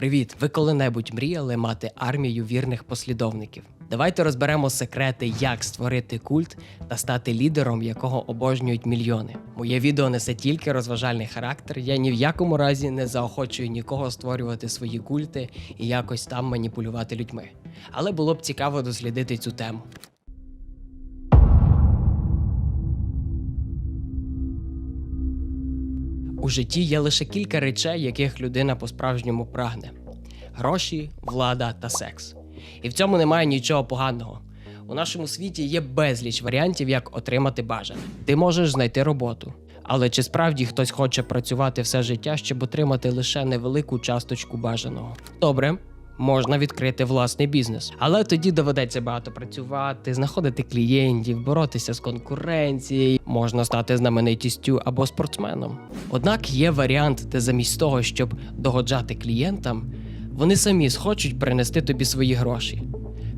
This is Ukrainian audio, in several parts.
Привіт! Ви коли-небудь мріяли мати армію вірних послідовників? Давайте розберемо секрети, як створити культ та стати лідером, якого обожнюють мільйони. Моє відео несе тільки розважальний характер. Я ні в якому разі не заохочую нікого створювати свої культи і якось там маніпулювати людьми. Але було б цікаво дослідити цю тему. Житті є лише кілька речей, яких людина по-справжньому прагне: гроші, влада та секс. І в цьому немає нічого поганого. У нашому світі є безліч варіантів, як отримати бажане. Ти можеш знайти роботу. Але чи справді хтось хоче працювати все життя, щоб отримати лише невелику часточку бажаного? Добре, можна відкрити власний бізнес, але тоді доведеться багато працювати, знаходити клієнтів, боротися з конкуренцією, можна стати знаменитістю або спортсменом. Однак є варіант, де замість того, щоб догоджати клієнтам, вони самі схочуть принести тобі свої гроші.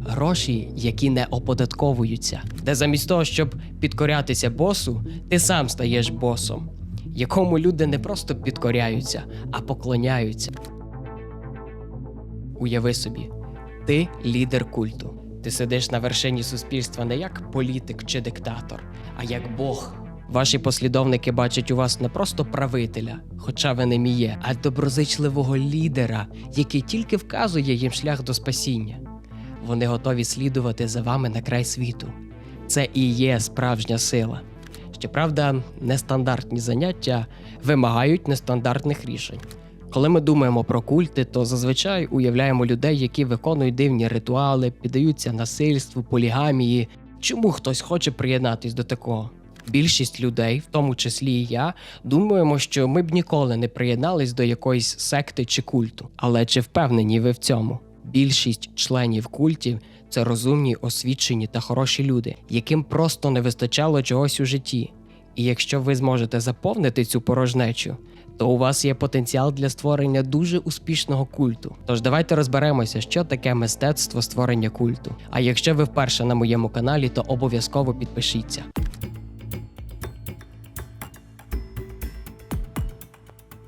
Гроші, які не оподатковуються, де замість того, щоб підкорятися босу, ти сам стаєш босом, якому люди не просто підкоряються, а поклоняються. Уяви собі, ти лідер культу. Ти сидиш на вершині суспільства не як політик чи диктатор, а як Бог. Ваші послідовники бачать у вас не просто правителя, хоча ви ним і є, а доброзичливого лідера, який тільки вказує їм шлях до спасіння. Вони готові слідувати за вами на край світу. Це і є справжня сила. Щоправда, нестандартні заняття вимагають нестандартних рішень. Коли ми думаємо про культи, то зазвичай уявляємо людей, які виконують дивні ритуали, піддаються насильству, полігамії. Чому хтось хоче приєднатись до такого? Більшість людей, в тому числі і я, думаємо, що ми б ніколи не приєднались до якоїсь секти чи культу. Але чи впевнені ви в цьому? Більшість членів культів це розумні, освічені та хороші люди, яким просто не вистачало чогось у житті. І якщо ви зможете заповнити цю порожнечу, то у вас є потенціал для створення дуже успішного культу. Тож давайте розберемося, що таке мистецтво створення культу. А якщо ви вперше на моєму каналі, то обов'язково підпишіться.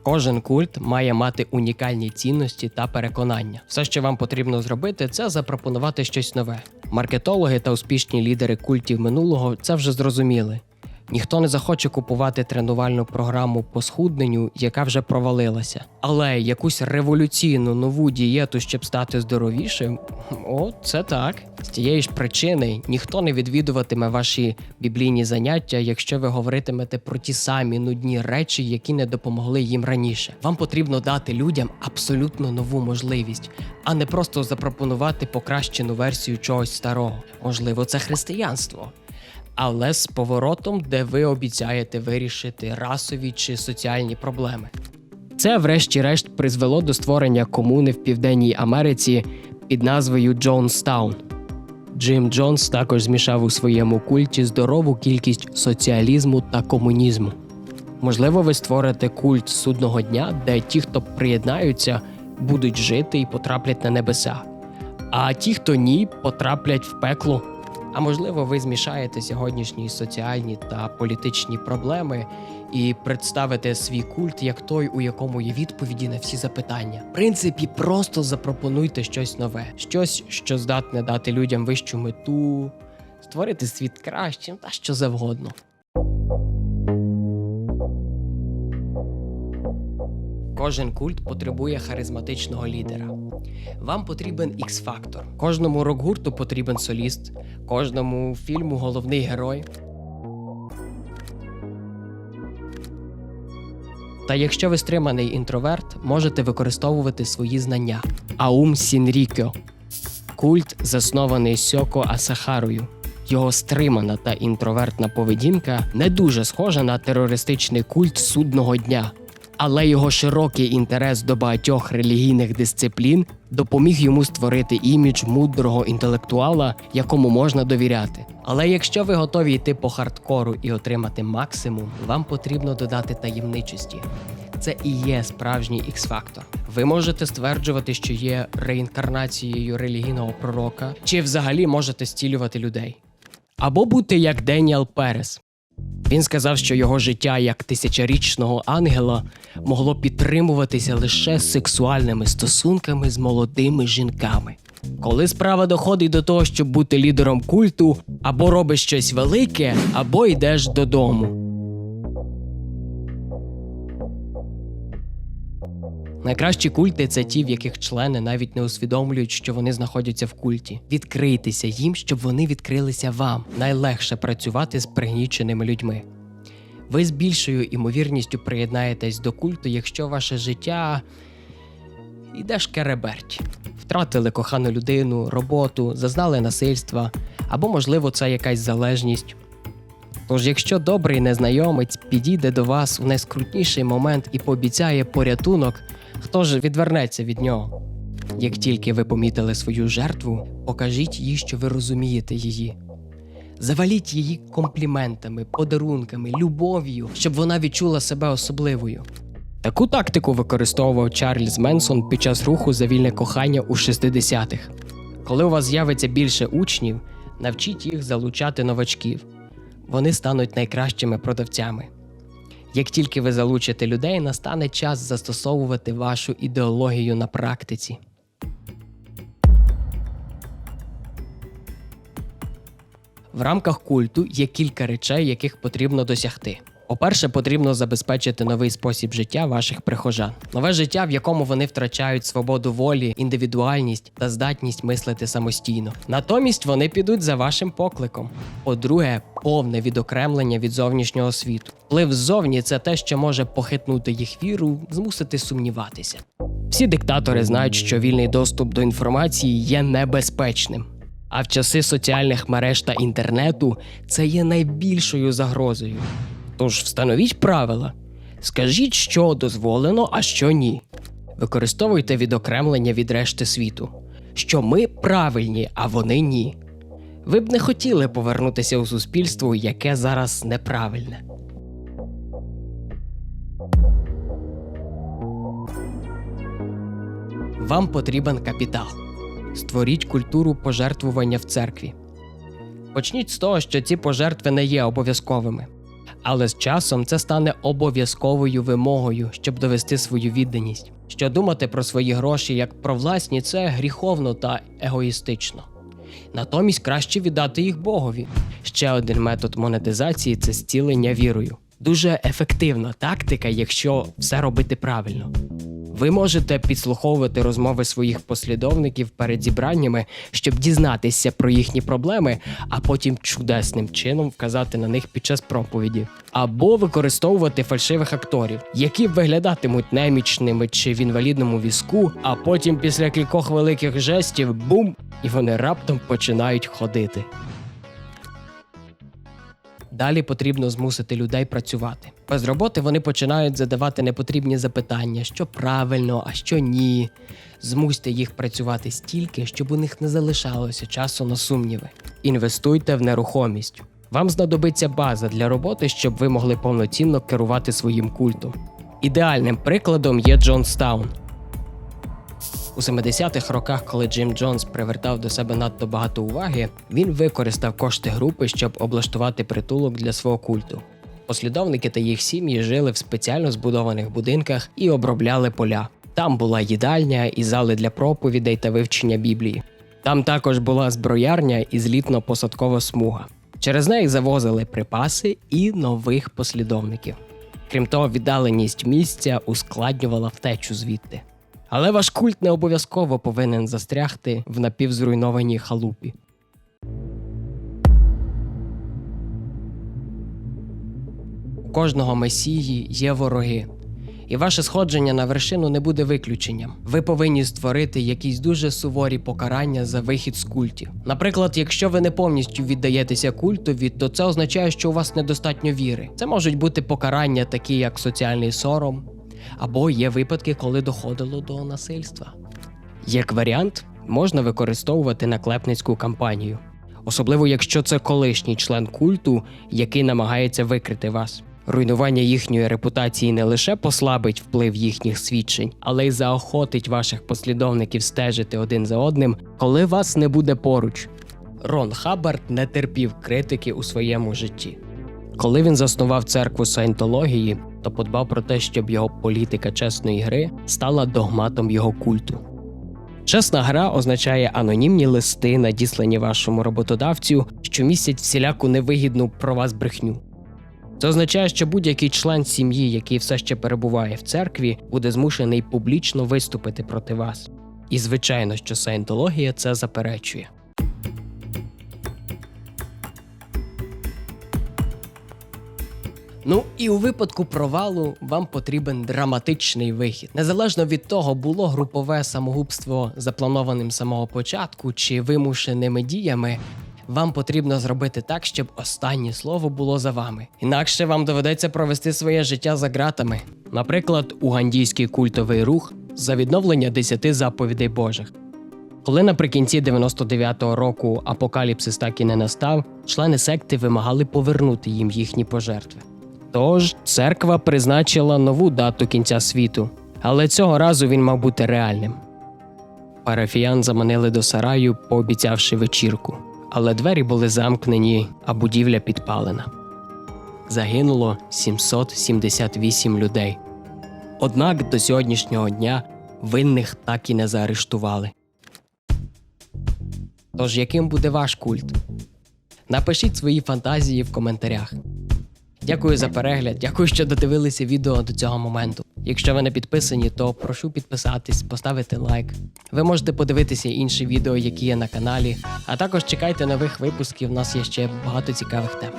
Кожен культ має мати унікальні цінності та переконання. Все, що вам потрібно зробити, це запропонувати щось нове. Маркетологи та успішні лідери культів минулого це вже зрозуміли. Ніхто не захоче купувати тренувальну програму по схудненню, яка вже провалилася. Але якусь революційну нову дієту, щоб стати здоровішим, о, це так. З тієї ж причини ніхто не відвідуватиме ваші біблійні заняття, якщо ви говоритимете про ті самі нудні речі, які не допомогли їм раніше. Вам потрібно дати людям абсолютно нову можливість, а не просто запропонувати покращену версію чогось старого. Можливо, це християнство але з поворотом, де ви обіцяєте вирішити расові чи соціальні проблеми. Це, врешті-решт, призвело до створення комуни в Південній Америці під назвою Джонстаун. Джим Джонс також змішав у своєму культі здорову кількість соціалізму та комунізму. Можливо, ви створите культ судного дня, де ті, хто приєднаються, будуть жити і потраплять на небеса, а ті, хто ні, потраплять в пекло. А можливо, ви змішаєте сьогоднішні соціальні та політичні проблеми і представите свій культ як той, у якому є відповіді на всі запитання. В принципі, просто запропонуйте щось нове, щось, що здатне дати людям вищу мету, створити світ кращим та що завгодно. Кожен культ потребує харизматичного лідера. Вам потрібен X-фактор. Кожному рок-гурту потрібен соліст, кожному фільму головний герой. Та якщо ви стриманий інтроверт, можете використовувати свої знання. Аум Сінрікьо культ, заснований Сьоко Асахарою. Його стримана та інтровертна поведінка не дуже схожа на терористичний культ судного дня. Але його широкий інтерес до багатьох релігійних дисциплін допоміг йому створити імідж мудрого інтелектуала, якому можна довіряти. Але якщо ви готові йти по хардкору і отримати максимум, вам потрібно додати таємничості. Це і є справжній X-фактор. Ви можете стверджувати, що є реінкарнацією релігійного пророка, чи взагалі можете стілювати людей. Або бути як Деніел Перес. Він сказав, що його життя як тисячорічного ангела могло підтримуватися лише сексуальними стосунками з молодими жінками. Коли справа доходить до того, щоб бути лідером культу, або робиш щось велике, або йдеш додому. Найкращі культи це ті, в яких члени навіть не усвідомлюють, що вони знаходяться в культі. Відкрийтеся їм, щоб вони відкрилися вам. Найлегше працювати з пригніченими людьми. Ви з більшою імовірністю приєднаєтесь до культу, якщо ваше життя іде шкереберть. Втратили кохану людину, роботу, зазнали насильства, або, можливо, це якась залежність. Тож, якщо добрий незнайомець підійде до вас у найскрутніший момент і пообіцяє порятунок, хто ж відвернеться від нього? Як тільки ви помітили свою жертву, покажіть їй, що ви розумієте її. Заваліть її компліментами, подарунками, любов'ю, щоб вона відчула себе особливою. Таку тактику використовував Чарльз Менсон під час руху за вільне кохання у 60-х. Коли у вас з'явиться більше учнів, навчіть їх залучати новачків. Вони стануть найкращими продавцями. Як тільки ви залучите людей, настане час застосовувати вашу ідеологію на практиці. В рамках культу є кілька речей, яких потрібно досягти. По-перше, потрібно забезпечити новий спосіб життя ваших прихожан, нове життя, в якому вони втрачають свободу волі, індивідуальність та здатність мислити самостійно. Натомість вони підуть за вашим покликом. По-друге, повне відокремлення від зовнішнього світу. Вплив ззовні це те, що може похитнути їх віру, змусити сумніватися. Всі диктатори знають, що вільний доступ до інформації є небезпечним. А в часи соціальних мереж та інтернету це є найбільшою загрозою. Тож встановіть правила. Скажіть, що дозволено, а що ні. Використовуйте відокремлення від решти світу. Що ми правильні, а вони ні. Ви б не хотіли повернутися у суспільство, яке зараз неправильне. Вам потрібен капітал. Створіть культуру пожертвування в церкві. Почніть з того, що ці пожертви не є обов'язковими. Але з часом це стане обов'язковою вимогою, щоб довести свою відданість. Що думати про свої гроші як про власні це гріховно та егоїстично. Натомість краще віддати їх Богові. Ще один метод монетизації це зцілення вірою. Дуже ефективна тактика, якщо все робити правильно. Ви можете підслуховувати розмови своїх послідовників перед зібраннями, щоб дізнатися про їхні проблеми, а потім чудесним чином вказати на них під час проповіді, або використовувати фальшивих акторів, які виглядатимуть немічними чи в інвалідному візку, а потім після кількох великих жестів бум, і вони раптом починають ходити. Далі потрібно змусити людей працювати. Без роботи вони починають задавати непотрібні запитання, що правильно, а що ні. Змусьте їх працювати стільки, щоб у них не залишалося часу на сумніви. Інвестуйте в нерухомість. Вам знадобиться база для роботи, щоб ви могли повноцінно керувати своїм культом. Ідеальним прикладом є Джонстаун. У 70-х роках, коли Джим Джонс привертав до себе надто багато уваги, він використав кошти групи, щоб облаштувати притулок для свого культу. Послідовники та їх сім'ї жили в спеціально збудованих будинках і обробляли поля. Там була їдальня і зали для проповідей та вивчення Біблії. Там також була зброярня і злітно-посадкова смуга. Через неї завозили припаси і нових послідовників. Крім того, віддаленість місця ускладнювала втечу звідти. Але ваш культ не обов'язково повинен застрягти в напівзруйнованій халупі. У кожного месії є вороги, і ваше сходження на вершину не буде виключенням. Ви повинні створити якісь дуже суворі покарання за вихід з культів. Наприклад, якщо ви не повністю віддаєтеся культові, то це означає, що у вас недостатньо віри. Це можуть бути покарання, такі як соціальний сором, або є випадки, коли доходило до насильства. Як варіант, можна використовувати наклепницьку кампанію, особливо якщо це колишній член культу, який намагається викрити вас. Руйнування їхньої репутації не лише послабить вплив їхніх свідчень, але й заохотить ваших послідовників стежити один за одним, коли вас не буде поруч. Рон Хаббард не терпів критики у своєму житті. Коли він заснував церкву саєнтології, то подбав про те, щоб його політика чесної гри стала догматом його культу. Чесна гра означає анонімні листи, надіслані вашому роботодавцю, що містять всіляку невигідну про вас брехню. Це означає, що будь-який член сім'ї, який все ще перебуває в церкві, буде змушений публічно виступити проти вас. І звичайно, що саєнтологія це заперечує. Ну і у випадку провалу вам потрібен драматичний вихід. Незалежно від того, було групове самогубство запланованим з самого початку чи вимушеними діями. Вам потрібно зробити так, щоб останнє слово було за вами. Інакше вам доведеться провести своє життя за ґратами. Наприклад, угандійський культовий рух за відновлення десяти заповідей Божих. Коли наприкінці 99-го року апокаліпсис так і не настав, члени секти вимагали повернути їм їхні пожертви. Тож церква призначила нову дату кінця світу, але цього разу він мав бути реальним. Парафіян заманили до сараю, пообіцявши вечірку, але двері були замкнені, а будівля підпалена. Загинуло 778 людей. Однак до сьогоднішнього дня винних так і не заарештували. Тож яким буде ваш культ? Напишіть свої фантазії в коментарях. Дякую за перегляд, дякую, що додивилися відео до цього моменту. Якщо ви не підписані, то прошу підписатись, поставити лайк. Ви можете подивитися інші відео, які є на каналі, а також чекайте нових випусків. У нас є ще багато цікавих тем.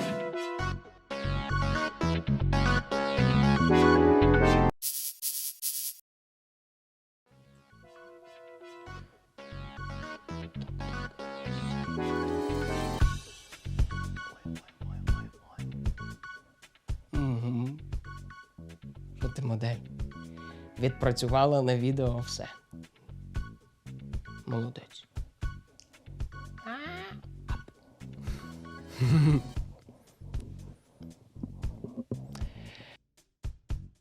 Модель? Відпрацювала на відео все. Молодець.